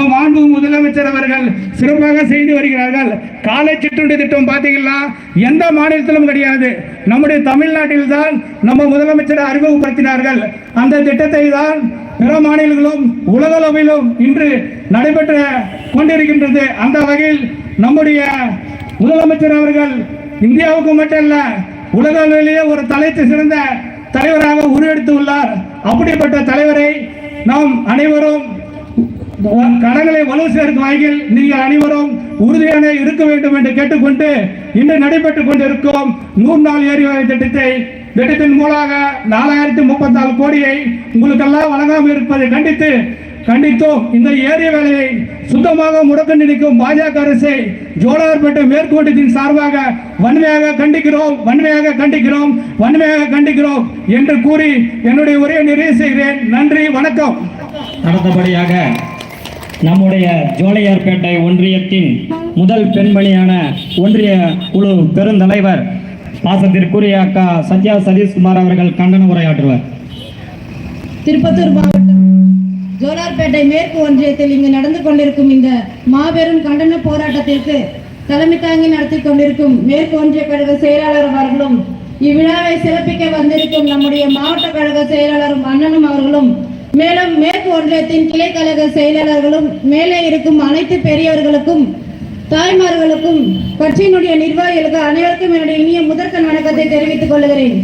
நம்ம மாண்பு முதலமைச்சர் அவர்கள் சிறப்பாக செய்து வருகிறார்கள். காலை சிற்றுண்டி திட்டம் பார்த்தீங்கன்னா எந்த மாநிலத்திலும் கிடையாது. நம்முடைய தமிழ்நாட்டில் தான் நம்ம முதலமைச்சர் அறிமுகப்படுத்தினார்கள். அந்த திட்டத்தை தான் பிற மாநிலங்களும் உலகளவிலும் இன்று நடைபெற்று கொண்டிருக்கின்றது. அந்த வகையில் நம்முடைய முதலமைச்சர் அவர்கள் இந்தியாவுக்கு மட்டுமல்ல உலக அளவிலேயே ஒரு தலைத்து சிறந்த தலைவராக உருவெடுத்துள்ளார். அப்படிப்பட்ட தலைவரை நாம் அனைவரும் கடன்களை வலு சேர்க்கும் வகையில் நீங்கள் அனைவரும் உறுதியான இருக்க வேண்டும் என்று கேட்டுக்கொண்டு இன்று நடைபெற்றுக் கொண்டிருக்கும் நூறு நாள் எரிவாயு திட்டத்தை திட்டத்தின் மூலமாக நாலாயிரத்தி முப்பத்தி நாலு கோடியை உங்களுக்கெல்லாம் வழங்காமல் இருப்பதை கண்டித்து கண்டித்தோம். இந்த ஏரிய வேலையை சுத்தமாக முடக்க நினைக்கும் பாஜக அரசை ஜோலார்பேட்டை மேற்கோட்டத்தின் சார்பாக வன்மையாக கண்டிக்கிறோம் வன்மையாக கண்டிக்கிறோம் வன்மையாக கண்டிக்கிறோம் என்று கூறி என்னுடைய உரையை நிறைவு செய்கிறேன். நன்றி வணக்கம். அடுத்தபடியாக நம்முடைய ஜோலையார்பேட்டை ஒன்றியத்தின் முதல் பெண்மணியான ஒன்றிய குழு பெருந்தலைவர் பாசத்திற்குரிய அக்கா சத்யா சதீஷ்குமார் அவர்கள் கண்டன உரையாற்றுவார். திருப்பத்தூர் மாவட்டம் ஜோலார்பேட்டை மேற்கு ஒன்றியத்தில் இங்கு நடந்து கொண்டிருக்கும் இந்த மாபெரும் கண்டன போராட்டத்திற்கு தலைமை தாங்கி நடத்தி கொண்டிருக்கும் மேற்கு ஒன்றிய கழக செயலாளர் அவர்களும் இவ்விழாவை சிறப்பிக்க வந்திருக்கும் நம்முடைய மாவட்ட கழக செயலாளரும் அண்ணனும் அவர்களும் மேலும் மேற்கு ஒன்றியத்தின் கிளைக்கழக செயலாளர்களும் மேலே இருக்கும் அனைத்து பெரியவர்களுக்கும் தாய்மார்களுக்கும் கட்சியினுடைய நிர்வாகிகளுக்கு அனைவருக்கும் என்னுடைய இனிய முதற்கண் வணக்கத்தை தெரிவித்துக் கொள்கிறேன்.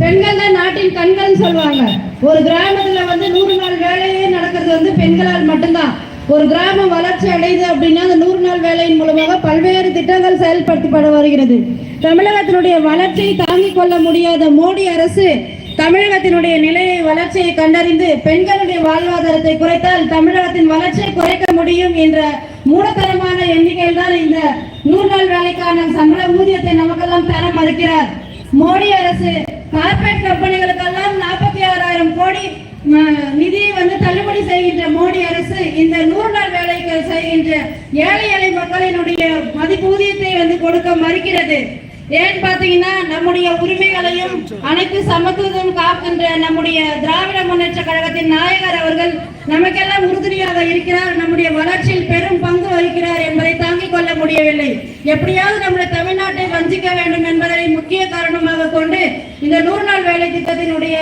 பெண்கள் தான் நாட்டின் கண்கள் சொல்லுவாங்க. ஒரு கிராமத்துல வந்து நூறு நாள் வேலையே நடக்கிறது வந்து பெண்களால் மட்டும்தான். ஒரு கிராமம் வளர்ச்சி அடையுது அப்படின்னா அந்த நூறு நாள் வேலையின் மூலமாக பல்வேறு திட்டங்கள் செயல்படுத்தப்பட வருகிறது. தமிழகத்தினுடைய வளர்ச்சியை தாங்கிக் கொள்ள முடியாத மோடி அரசு தமிழகத்தினுடைய நிலையை வளர்ச்சியை கண்டறிந்து பெண்களுடைய வாழ்வாதாரத்தை குறைத்தால் தமிழகத்தின் வளர்ச்சியை குறைக்க முடியும் என்ற மூடத்தனமான எண்ணிக்கையில் தான் இந்த நூறு நாள் வேலைக்கான சம்பள ஊதியத்தை நமக்கெல்லாம் தர மறுக்கிறார். மோடி அரசு கார்பரேட் கம்பெனிகளுக்கெல்லாம் நாற்பத்தி ஆறாயிரம் கோடி நிதியை வந்து தள்ளுபடி செய்கின்ற மோடி அரசு இந்த நூறு நாள் வேலைக்கு செய்கின்ற ஏழை எளிய மக்களினுடைய மதிப்பூதியத்தை வந்து கொடுக்க மறுக்கிறது. ஏன் பாத்தீங்கன்னா நம்முடைய உரிமைகளையும் அனைத்து சமத்துவம் காக்கின்ற நம்முடைய திராவிட முன்னேற்ற கழகத்தின் நாயகர் அவர்கள் நமக்கெல்லாம் உறுதுணையாக இருக்கிறார். நம்முடைய வளர்ச்சியில் பெரும் பங்கு வகிக்கிறார் என்பதை தாங்கிக் கொள்ள முடியவில்லை. எப்படியாவது நம்முடைய தமிழ்நாட்டை வஞ்சிக்க வேண்டும் என்பதை முக்கிய காரணமாக கொண்டு இந்த நூறு நாள் வேலை திட்டத்தினுடைய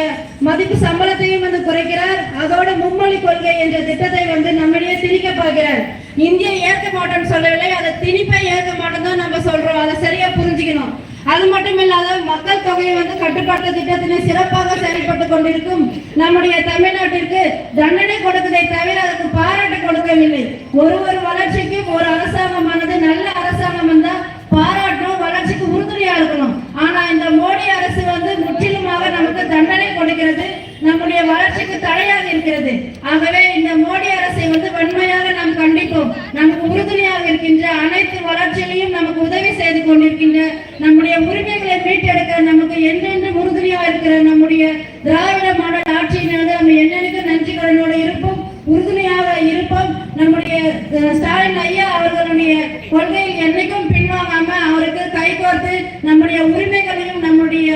மதிப்பு சம்பளத்தையும் வந்து குறைக்கிறார். அதோட மும்மொழி கொள்கை என்ற திட்டத்தை வந்து நம்மிடையே திணிக்க பார்க்கிறார். இந்திய ஏற்க மாட்டோம்னு சொல்லவில்லை அதை திணிப்பை ஏற்க மாட்டோம் தான் நம்ம சொல்றோம். அதை சரியா புரிஞ்சுக்கணும். அது மட்டும் இல்லாத மக்கள் தொகையை வந்து கட்டுப்பாட்டு திட்டத்தினை சிறப்பாக செயல்பட்டு கொண்டிருக்கும் நம்முடைய தமிழ்நாட்டிற்கு தண்டனை கொடுத்ததை தவிர அதற்கு பாராட்டு கொடுக்கவில்லை. ஒரு ஒரு வளர்ச்சிக்கும் ஒரு அரசாங்கமானது நல்ல அரசாங்கம் வந்தா பாராட்டும் வளர்ச்சிக்கு உறுதுணையா இருக்கணும். ஆனா இந்த மோடி அரசு வந்து முற்றிலுமாக நமக்கு தண்டனை கொடுக்கிறது நம்முடைய வளர்ச்சிக்கு தடையாக இருக்கிறது. ஆகவே இந்த மோடி அரசை வந்து வன்மையாக நாம் கண்டிப்போம். நமக்கு உறுதுணையாக இருக்கின்ற அனைத்து வளர்ச்சியிலையும் நமக்கு உதவி செய்து கொண்டிருக்கின்ற நம்முடைய உரிமைகளை மீட்டெடுக்க நமக்கு என்றென்றும் உறுதுணையாக இருக்கிற நம்முடைய திராவிட மாடல் ஆட்சியினது நம்ம என்னென்ன நன்றி கடனோடு இருப்போம் உறுதுணையாக இருப்போம் நம்முடைய அஹ், ஸ்டாலின் ஐயா அவர்களுடைய கொள்கையில் என்னைக்கும் பின்வாங்காம அவருக்கு கைகோர்த்து நம்முடைய உரிமைகளையும் நம்முடைய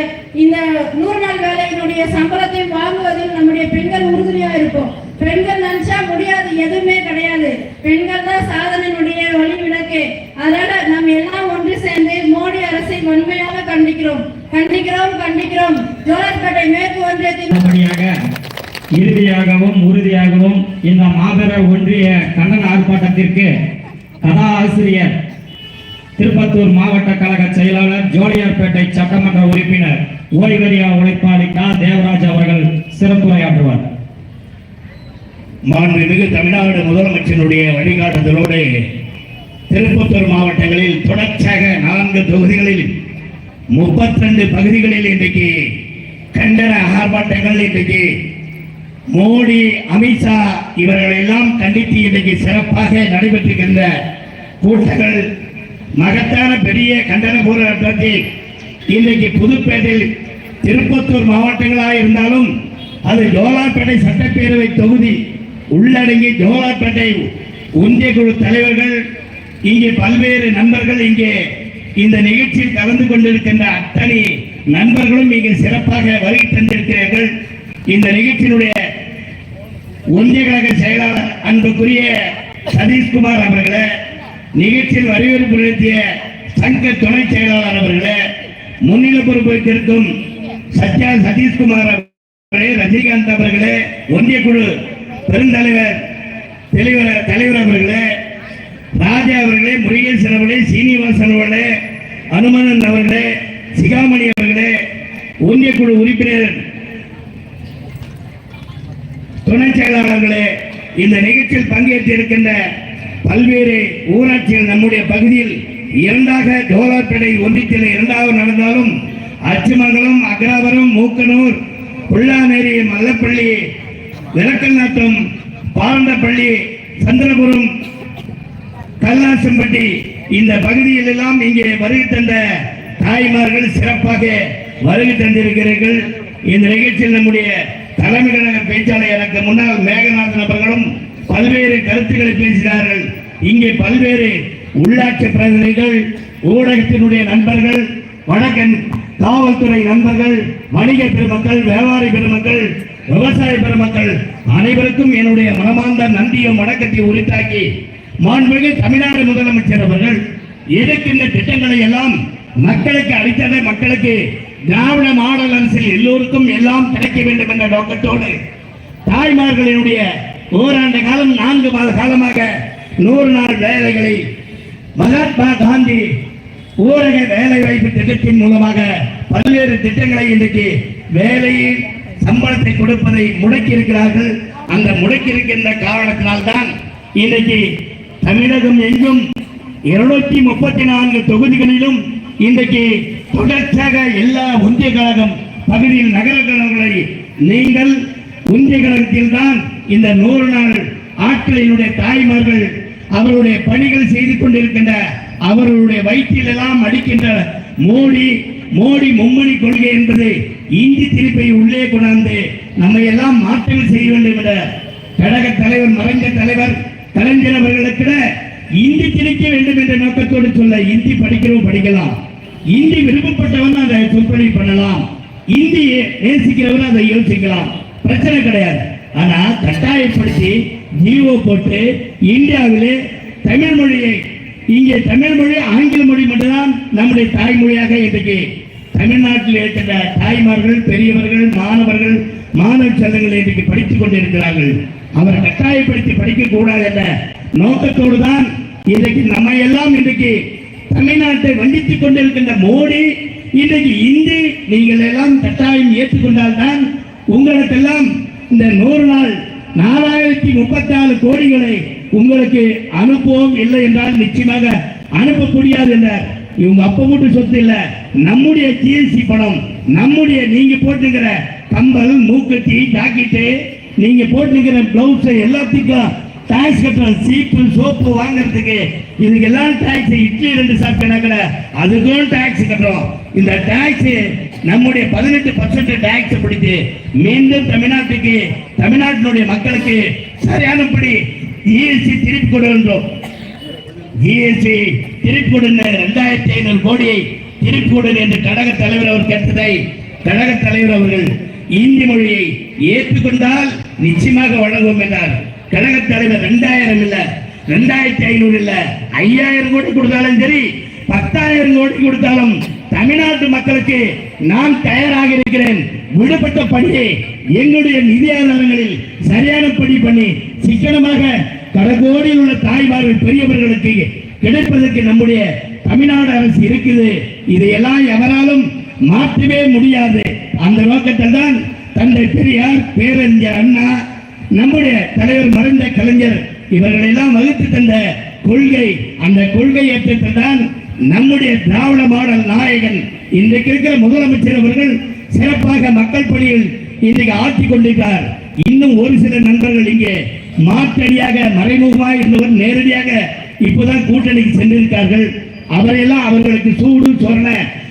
இந்த நூறு நாள் வேலையினுடைய சம்பளத்தையும் வாங்குவதில் நம்முடைய பெண்கள் உறுதுணையா இருப்போம். பெண்கள் நினைச்சா முடியாது எதுவுமே கிடையாது. பெண்கள் தான் சாதனையினுடைய வழி விளக்கு அதனால நாம் எல்லாம் ஒன்று சேர்ந்து மோடி அரசை வன்மையாக கண்டிக்கிறோம். கண்டிக்கிறோம் கண்டிக்கிறோம். ஜோலார்பேட்டை மேற்கு ஒன்றியத்தின் இறுதியாகவும் உறுதியாகவும் இந்த மாபெர ஒன்றிய கண்டன ஆர்ப்பாட்டத்திற்கு கதா ஆசிரியர் திருப்பத்தூர் மாவட்ட கழக செயலாளர் ஜோலியார்பேட்டை சட்டமன்ற உறுப்பினர் ஓய்வறியா உழைப்பாளி கா. தேவராஜ் அவர்கள் சிறப்புரையாற்றுவார் மாண்புமிகு தமிழ்நாடு முதலமைச்சருடைய வழிகாட்டுதலோடு திருப்பத்தூர் மாவட்டங்களில் தொடர்ச்சியாக நான்கு தொகுதிகளில் முப்பத்தி ரெண்டு பகுதிகளில் இன்றைக்கு கண்டன ஆர்ப்பாட்டங்கள் இன்றைக்கு மோடி அமித்ஷா இவர்கள் எல்லாம் கண்டித்து இன்றைக்கு சிறப்பாக நடைபெற்றிருக்கின்ற கூட்டங்கள் மகத்தான பெரிய கண்டன போராட்டத்தை இன்றைக்கு புதுப்பேட்டையில் திருப்பத்தூர் மாவட்டங்களாக இருந்தாலும் அது ஜோலார்பேட்டை சட்டப்பேரவை தொகுதி உள்ளடங்கி ஜோலார்பேட்டை ஒன்றிய குழு தலைவர்கள் இங்கே பல்வேறு நண்பர்கள் இங்கே இந்த நிகழ்ச்சியில் கலந்து கொண்டிருக்கின்ற அத்தனை நண்பர்களும் இங்கே சிறப்பாக வருகை தந்திருக்கிறார்கள். இந்த நிகழ்ச்சியினுடைய ஒன்றிய கழக செயலாளர் அன்புக்குரிய சதீஷ்குமார் அவர்களே நிகழ்ச்சியில் வரவேற்பு நிறுத்திய சங்க துணை செயலாளர் அவர்களே முன்னிலை பொறுப்பேற்றிருக்கும் சத்யா சதீஷ்குமார் அவர்களே ரஜினிகாந்த் அவர்களே ஒன்றிய குழு பெருந்தலைவர் தலைவர் தலைவர் அவர்களே ராஜா அவர்களே முருகேசன் அவர்களே சீனிவாசன் அவர்களே அனுமனன் அவர்களே சிகாமணி அவர்களே ஒன்றிய குழு உறுப்பினர் துணை செயலாளர்களே இந்த நிகழ்ச்சியில் பங்கேற்றிருக்கின்ற பல்வேறு ஊராட்சிகள் நம்முடைய பகுதியில் இரண்டாக ஜோலார்பேட்டை ஒன்றியத்தில் இரண்டாவது நடந்தாலும் அச்சுமங்கலம் அக்ராபுரம் மூக்கனூர் புல்லாநேரி மல்லப்பள்ளி விளக்கல் நாட்டம் பாரண்டப்பள்ளி சந்திரபுரம் கல்லாசம்பட்டி இந்த பகுதியில் எல்லாம் இங்கே வருகை தந்த தாய்மார்கள் சிறப்பாக வருகை தந்திருக்கிறீர்கள். இந்த நிகழ்ச்சியில் நம்முடைய தலைமை கழக பேச்சாளர் எனக்கு முன்னால் மேகநாதன் அவர்களும் பல்வேறு கருத்துக்களை பேசினார்கள். இங்கே பல்வேறு உள்ளாட்சி பிரதிநிதிகள் ஊடகத்தினுடைய நண்பர்கள் வடக்கன் காவல்துறை நண்பர்கள் வணிக பெருமக்கள் வியாபாரி பெருமக்கள் விவசாய பெருமக்கள் அனைவருக்கும் என்னுடைய மனமார்ந்த நன்றியும் வணக்கத்தை உரித்தாக்கி மாண்புமிகு தமிழ்நாடு முதலமைச்சர் அவர்கள் எடுக்கின்ற திட்டங்களை எல்லாம் மக்களுக்கு அளித்ததை மக்களுக்கு திராவிட மாடல் அரசில் எல்லோருக்கும் எல்லாம் கிடைக்க வேண்டும் என்ற நோக்கத்தோடு தாய்மார்களினுடைய ஓராண்டு காலம் நான்கு மாத காலமாக நூறு நாள் வேலைகளை மகாத்மா காந்தி ஊரக வேலை வாய்ப்பு திட்டத்தின் மூலமாக பல்வேறு திட்டங்களை இன்றைக்கு வேலையில் சம்பளத்தை கொடுப்பதை முடக்கி இருக்கிறார்கள் அந்த முடக்கி இருக்கின்ற காரணத்தினால்தான் இன்றைக்கு தமிழகம் எங்கும் இருநூத்தி முப்பத்தி நான்கு தொகுதிகளிலும் இன்றைக்கு தொடர்ச்சியாக எல்லா ஒன்றிய கழகம் பகுதியில் நகர கழகங்களை நீங்கள் ஒன்றிய கழகத்தில் தான் இந்த நூறு நாள் ஆட்களினுடைய தாய்மார்கள் அவருடைய பணிகள் செய்து கொண்டிருக்கின்ற அவர்களுடைய வயிற்றில் எல்லாம் அடிக்கின்ற மோடி மோடி மும்மணி கொள்கை என்பது இந்தி திருப்பை உள்ளே கொண்டாந்து நம்மை எல்லாம் மாற்றங்கள் செய்ய வேண்டும் என்ற கழக தலைவர் மறைந்த தலைவர் கலைஞர் அவர்களுக்கு இந்தி திணிக்க வேண்டும் என்ற நோக்கத்தோடு சொல்ல இந்தி படிக்கிறோம் படிக்கலாம். இந்தி விருப்பப்பட்டவன் அதை சொற்பொழிவு பண்ணலாம். இந்தியை நேசிக்கிறவன் அதை யோசிக்கலாம். பிரச்சனை கிடையாது. ஆனா கட்டாயப்படுத்தி ஜீவோ போட்டு இந்தியாவிலே தமிழ் மொழியை இங்கே தமிழ் மொழி ஆங்கில மொழி மட்டும்தான் நம்முடைய தாய்மொழியாக இன்றைக்கு தமிழ்நாட்டில் இருக்கின்ற தாய்மார்கள் பெரியவர்கள் மாணவர்கள் மாணவ செல்லங்கள் இன்றைக்கு படித்துக் கொண்டிருக்கிறார்கள். அவர் கட்டாயப்படுத்தி படிக்க கூடாது என்ற நோக்கத்தோடு தான் இன்றைக்கு நம்ம எல்லாம் இன்றைக்கு தமிழ்நாட்டை வண்டித்துக் கொண்டிருக்கின்ற மோடி இன்றைக்கு இந்தி நீங்கள் எல்லாம் கட்டாயம் ஏற்றுக்கொண்டால்தான் உங்களுக்கெல்லாம் இந்த நூறு நாள் நாலாயிரத்தி முப்பத்தி நாலு கோடிகளை உங்களுக்கு அனுப்புவோம் இல்லை என்றால் நிச்சயமாக அனுப்ப முடியாது என்றார். இவங்க அப்ப மட்டும் சொத்து இல்ல. நம்முடைய ஜிஎஸ்டி பணம் நம்முடைய நீங்க போட்டுக்கிற கம்பல் மூக்கத்தி ஜாக்கெட்டு நீங்க போட்டுக்கிற பிளவுஸ் எல்லாத்துக்கும் டாக்ஸ் கட்டுறோம் சீப்பு சோப்பு வாங்குறதுக்கு இதுக்கு எல்லாம் டாக்ஸ் இட்லி ரெண்டு சாப்பிட்டா கூட அதுக்கும் டாக்ஸ் கட்டுறோம். இந்த டாக்ஸ் நம்முடைய பதினெட்டு பர்சன்ட் டாக்ஸ் பிடித்து மீண்டும் தமிழ்நாட்டுக்கு தமிழ்நாட்டினுடைய மக்களுக்கு சரியானபடி ஜிஎஸ்டி திருப்பி கொடுக்கின்றோம் ஜிஎஸ்டி திருப்பி கொடுங்க ரெண்டாயிரத்தி ஐநூறு கோடியை திருப்பி கொடுங்க என்று கழக தலைவர் அவர் கேட்டதை கழக தலைவர் அவர்கள் இந்தி மொழியை ஏற்றுக்கொண்டால் நிச்சயமாக வழங்குவோம் என்றார். கழக தலைவர் ரெண்டாயிரம் இல்ல ரெண்டாயிரத்தி ஐநூறு இல்ல ஐயாயிரம் கோடி கொடுத்தாலும் சரி பத்தாயிரம் கோடி கொடுத்தாலும் தமிழ்நாட்டு மக்களுக்கு நான் தயாராக இருக்கிறேன். விடுபட்ட பணியை எங்களுடைய நிதி ஆதாரங்களில் சரியான பணி பண்ணி சிக்கனமாக கடற்கோடியில் உள்ள தாய்மார்கள் பெரியவர்களுக்கு கிடைப்பதற்கு நம்முடைய தமிழ்நாடு அரசு இருக்குது. இதையெல்லாம் எவராலும் மாற்றவே முடியாது. அந்த நோக்கத்தில் தான் தந்தை பெரியார் பேரறிஞர் அண்ணா நம்முடைய தலைவர் மறைந்த கலைஞர் இவர்களெல்லாம் வகுத்து தந்த கொள்கை அந்த கொள்கை ஏற்றத்தில் நம்முடைய திராவிட மாடல் நாயகன் இன்றைக்கு இருக்கிற முதலமைச்சர் அவர்கள் சிறப்பாக மக்கள் பணியில் இன்றைக்கு ஆட்சி கொண்டிருக்கிறார். இன்னும் ஒரு சில நண்பர்கள் இங்கே மாற்றடியாக மறைமுகமாக இருந்தவர் நேரடியாக இப்போதான் கூட்டணிக்கு சென்றிருக்கார்கள் அவரையெல்லாம் அவர்களுக்கு சூடு சொரண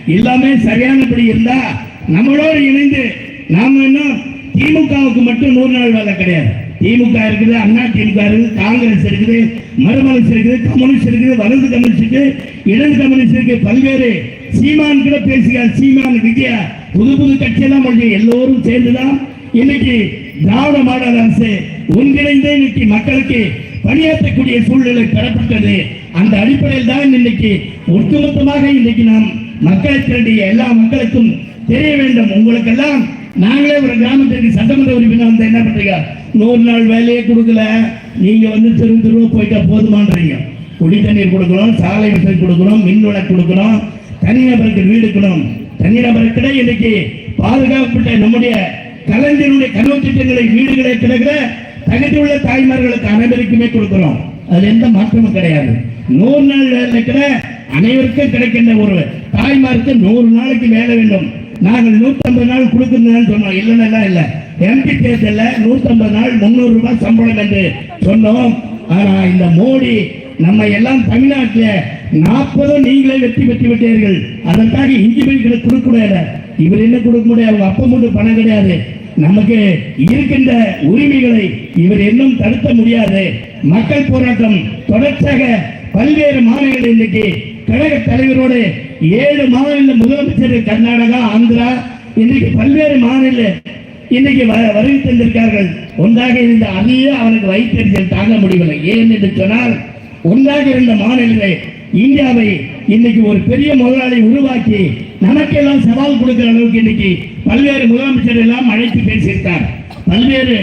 எல்லாமே சரியானபடி இருந்தா நம்மளோடு இணைந்து நாம இன்னும் திமுகவுக்கு மட்டும் நூறு நாள் வேலை கிடையாது. திமுக இருக்குது அண்ணா திமுக இருக்குது காங்கிரஸ் இருக்குது மறுமலர்ச்சி இருக்குது கம்யூனிஸ்ட் இருக்குது வலது கம்யூனிஸ்ட் இடது கம்யூனிஸ்ட் இருக்கு பல்வேறு சீமான் கூட பேசுகிறார். சீமான் விஜயா புது புது கட்சியெல்லாம் முடிஞ்சு எல்லோரும் சேர்ந்துதான் இன்னைக்கு திராவிட மாடல் அரசு ஒன்றிணைந்து இன்னைக்கு மக்களுக்கு பணியாற்றக்கூடிய சூழ்நிலை பெறப்பட்டது. அந்த அடிப்படையில் தான் இன்னைக்கு ஒட்டுமொத்தமாக இன்னைக்கு நாம் மக்களை திரண்டிய எல்லா மக்களுக்கும் தெரிய வேண்டும். உங்களுக்கெல்லாம் நாங்களே ஒரு கிராமத்திற்கு சட்டமன்ற உறுப்பினர் வந்து என்ன பண்றீங்க? நூறு நாள் வேலையே கொடுக்கல. நீங்க வந்து தெரு தெருவா போயிட்டா போதுமான்றீங்க. குடி தண்ணீர் கொடுக்கணும் சாலை வசதி கொடுக்கணும் மின் விளக்கு கொடுக்கணும் தனிநபருக்கு வீடு கொடுக்கணும். தனிநபருக்கு இன்னைக்கு பாதுகாக்கப்பட்ட நம்முடைய கலைஞருடைய கனவு திட்டங்களை வீடுகளை கிடக்கிற தகுதி உள்ள தாய்மார்களுக்கு அனைவருக்குமே கொடுக்கிறோம். அதுல எந்த மாற்றமும் கிடையாது. நூறு நாள் வேலை கூட அனைவருக்கும் கிடைக்கின்ற ஒரு தாய்மாருக்கு நூறு நாளைக்கு வேலை வேண்டும். நாங்கள் நூற்றம்பது நாள் கொடுக்கணும்னு சொன்னோம். இல்லைன்னா இல்லை எம்பி தேர்தலில் நூற்றம்பது நாள் முந்நூறு ரூபாய் சம்பளம் என்று சொன்னோம். ஆனா இந்த மோடி நம்ம எல்லாம் தமிழ்நாட்டில் நாற்பதும் நீங்களே வெற்றி பெற்று விட்டீர்கள். அதற்காக இஞ்சி பெண்களை கொடுக்க முடியாது இவர் என்ன கொடுக்க முடியாது அவங்க அப்பா மட்டும் பணம் கிடையாது. நமக்கு இருக்கின்ற உரிமைகளை இவர் இன்னும் தடுக்க முடியாது. மக்கள் போராட்டம் தொடர்ச்சியாக பல்வேறு மாநிலங்கள் இன்னைக்கு கழக தலைவரோடு ஏழு மாநில முதலமைச்சர் கர்நாடகா ஆந்திரா இன்னைக்கு பல்வேறு மாநில இன்னைக்கு வ- வருகை தந்திருக்கார்கள். ஒன்றாக இருந்த அதையே அவனுக்கு வைத்தறிச்சல் தாங்க முடியவில்லை. ஏன் என்று சொன்னால் ஒன்றாக இருந்த மாநிலங்களை இந்தியாவை இன்னைக்கு ஒரு பெரிய முதலாளி உருவாக்கி நமக்கெல்லாம் சவால் கொடுக்கிற அளவுக்கு இன்னைக்கு பல்வேறு முதலமைச்சர் எல்லாம் அழைத்து பேசியிருக்கார். பல்வேறு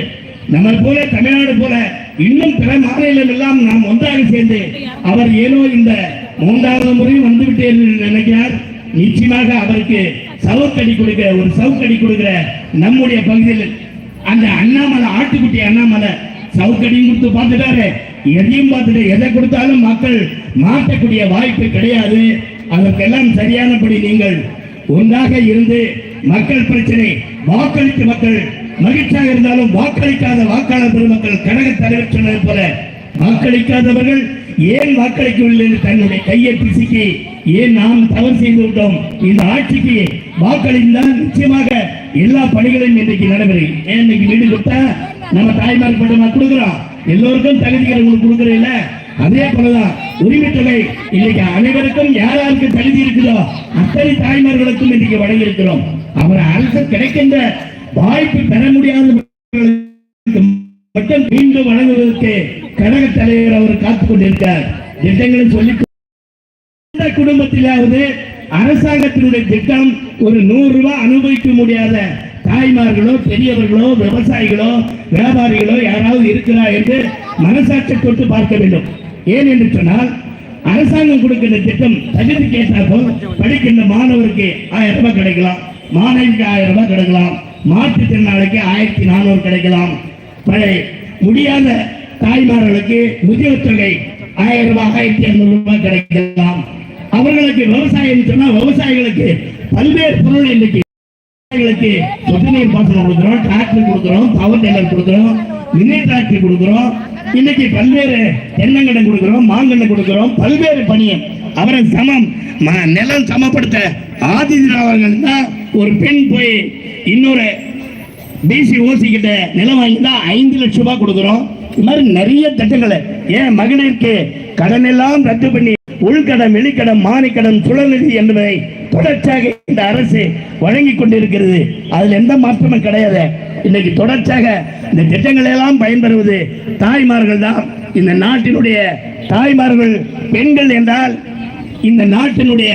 நம்ம போல தமிழ்நாடு போல இன்னும் பிற மாநிலம் எல்லாம் நாம் ஒன்றாக சேர்ந்து அவர் ஏனோ இந்த மூன்றாவது முறை வந்துவிட்டேன் என்று நினைக்கிறார். நிச்சயமாக அவருக்கு சவுக்கடி கொடுக்கிற ஒரு சவுக்கடி கொடுக்கிற நம்முடைய பகுதியில் அந்த அண்ணாமலை ஆட்டுக்குட்டி அண்ணாமலை சவுக்கடியும் கொடுத்து பார்த்துட்டாரு. எதையும் பார்த்துட்டு எதை கொடுத்தாலும் மக்கள் மாற்றக்கூடிய வாய்ப்பு கிடையாது. அதற்கெல்லாம் சரியானபடி நீங்கள் ஒன்றாக இருந்து மக்கள் பிரச்சனை வாக்களித்த மக்கள் மகிழ்ச்சியாக இருந்தாலும் வாக்களிக்காத வாக்காளர் பெருமக்கள் கழக தலைவர் சொன்னது போல வாக்களிக்காதவர்கள் ஏன் வாக்களிக்கவில்லை என்று தன்னுடைய கையை பிசுக்கி ஏன் நாம் தவறு செய்து விட்டோம் இந்த ஆட்சிக்கு வாக்களித்தால் நிச்சயமாக எல்லா பணிகளையும் இன்றைக்கு நடைபெறும். ஏன் இன்னைக்கு வீடு கொடுத்தா நம்ம தாய்மார் பட்டமா கொடுக்குறோம்? எல்லோருக்கும் தகுதிக்கிறவங்களுக்கு கொடுக்குறோம் இல்ல அதே போலதான் உரிமை தொகை இன்னைக்கு அனைவருக்கும் யாராருக்கு தகுதி இருக்குதோ அத்தனை தாய்மார்களுக்கும் இன்னைக்கு வழங்கியிருக்கிறோம் அவர் அரசு கிடைக்கின்ற வாய்ப்பு பெற முடியாத மட்டும் மீண்டும் வழங்குவதற்கு கழக தலைவர் அவர் காத்துக் கொண்டிருக்கார் திட்டங்களை சொல்லி குடும்பத்திலாவது அரசாங்கத்தினுடைய திட்டம் ஒரு நூறு ரூபாய் அனுபவிக்க முடியாத தாய்மார்களோ பெரியவர்களோ விவசாயிகளோ வியாபாரிகளோ யாராவது இருக்கிறா என்று மனசாட்சி தொட்டு பார்க்க வேண்டும். ஏன் என்று சொன்னால் அரசாங்கம் கொடுக்கின்ற திட்டம் தகுதி ஏற்றாற்போல் படிக்கின்ற மாணவருக்கு ஆயிரம் ரூபாய் கிடைக்கலாம். மாணவிக்கு ஆயிரம் ரூபாய் கிடைக்கலாம். மாற்றுத்திறனாளிக்கு ஆயிரத்தி நானூறு கிடைக்கலாம். முடியாத தாய்மார்களுக்கு முதியோர் தொகை ஆயிரம் ரூபாய் ஆயிரத்தி இருநூறு ரூபாய் கிடைக்கலாம். அவர்களுக்கு விவசாயம் சொன்னா விவசாயிகளுக்கு பல்வேறு பொருள் இன்னைக்கு விவசாயிகளுக்கு சொட்டு நீர் பாசனம் கொடுக்குறோம் டிராக்டர் கொடுக்குறோம் பவர் டெல்லர் கொடுக்குறோம் மினி டிராக்டர் கொடுக்குறோம். இன்னைக்கு பல்வேறு தென்னங்கடன் கொடுக்குறோம் மாங்கடை கொடுக்குறோம் பல்வேறு பணியம் அவரை சமம் ம- நிலம் சமப்படுத்த ஆதி திராவிடர்கள் தான் ஒரு பெண் போய் இன்னொரு டிசி ஓசி கிட்ட நிலம் தான் ஐந்து லட்சம் ரூபாய் கொடுக்குறோம். இது மாதிரி நிறைய திட்டங்களை ஏன் மகனிற்கு கடன் எல்லாம் ரத்து பண்ணி உள்கடன் வெளிக்கடன் மானிக்கடன் சுழநிதி என்பதை தொடர்ச்சியாக இந்த அரசு வழங்கி கொண்டிருக்கிறது. அதில் எந்த மாற்றமும் கிடையாது. இன்னைக்கு தொடர்ச்சியாக இந்த திட்டங்களை எல்லாம் பயன்பெறுவது தாய்மார்கள் தான். இந்த நாட்டினுடைய தாய்மார்கள் பெண்கள் என்றால் இந்த நாட்டினுடைய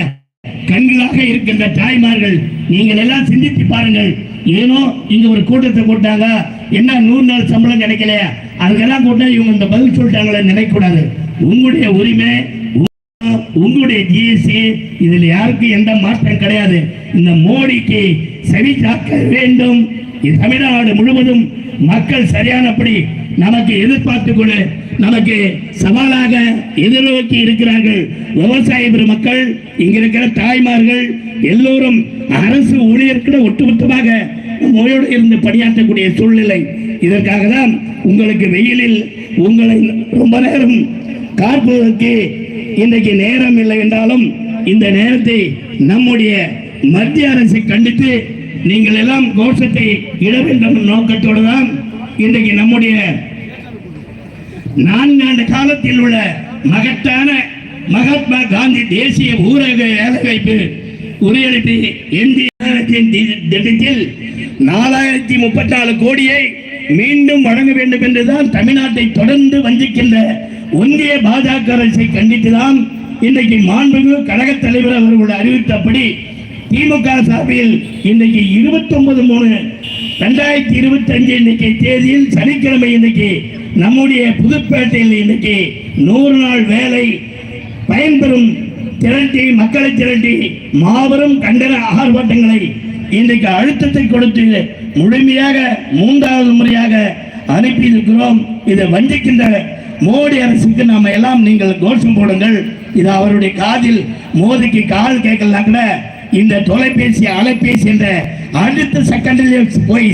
கண்களாக இருக்கின்ற தாய்மார்கள் நீங்கள் எல்லாம் சிந்தித்து பாருங்கள். ஏனோ இங்க ஒரு கூட்டத்தை போட்டாங்க. என்ன நூறு நாள் சம்பளம் கிடைக்கலையா? அதுக்கெல்லாம் கூட்டா இவங்க இந்த பதில் சொல்லிட்டாங்களே நினைக்கக்கூடாது. உங்களுடைய உரிமை உங்களுடைய ஜிஎஸ்டி இதில் யாருக்கும் எந்த மாற்றம் கிடையாது. இந்த மோடிக்கு சரி காக்க வேண்டும். தமிழ்நாடு முழுவதும் மக்கள் சரியானபடி நமக்கு எதிர்பார்த்து கொண்டு நமக்கு சவாலாக எதிர்நோக்கி இருக்கிறார்கள். விவசாய பெருமக்கள் இங்க இருக்கிற தாய்மார்கள் எல்லோரும் அரசு ஊழியர்கிட்ட ஒட்டுமொத்தமாக நோயோடு இருந்து பணியாற்றக்கூடிய சூழ்நிலை. இதற்காக தான் உங்களுக்கு வெயிலில் உங்களை ரொம்ப நேரம் காப்பதற்கு இன்றைக்கு நேரம் இல்லை என்றாலும் இந்த நேரத்தை நம்முடைய மத்திய அரசை கண்டித்து நீங்கள் எல்லாம் கோஷத்தை இட வேண்டும் நோக்கத்தோடு தான் இன்றைக்கு நம்முடைய நான்காண்டு காலத்தில் உள்ள மகத்தான மகாத்மா காந்தி தேசிய ஊரக வேலைவாய்ப்பு உரையளிப்பு இந்திய அரசின் திட்டத்தில் நாலாயிரத்தி முப்பத்தி நாலு கோடியை மீண்டும் வழங்க வேண்டும் என்றுதான் தமிழ்நாட்டை தொடர்ந்து வஞ்சிக்கின்ற ஒன்றிய பாஜக அரசை கண்டித்துதான் இன்றைக்கு மாண்புமிகு கழக தலைவர் அவர்கள் அறிவித்தபடி திமுக சார்பில் இன்றைக்கு இருபத்தி ஒன்பது மூணு ரெண்டாயிரத்தி இருபத்தி அஞ்சு இன்னைக்கு தேதியில் சனிக்கிழமை இன்னைக்கு நம்முடைய புதுப்பேட்டையில் இன்னைக்கு நூறு நாள் வேலை பயன்பெறும் திரட்டி மக்களை திரட்டி மாபெரும் கண்டன ஆர்ப்பாட்டங்களை இன்றைக்கு அழுத்தத்தை கொடுத்து முழுமையாக மூன்றாவது முறையாக அனுப்பியிருக்கிறோம். இதை வஞ்சிக்கின்ற மோடி அரசுக்கு நாம எல்லாம் நீங்கள் கோஷம் போடுங்கள். இது அவருடைய காதில் மோதிக்கு கால் கேட்கலாம் கூட இந்த தொலைபேசி அலைபேசி என்ற அடுத்த செகண்டில் போய்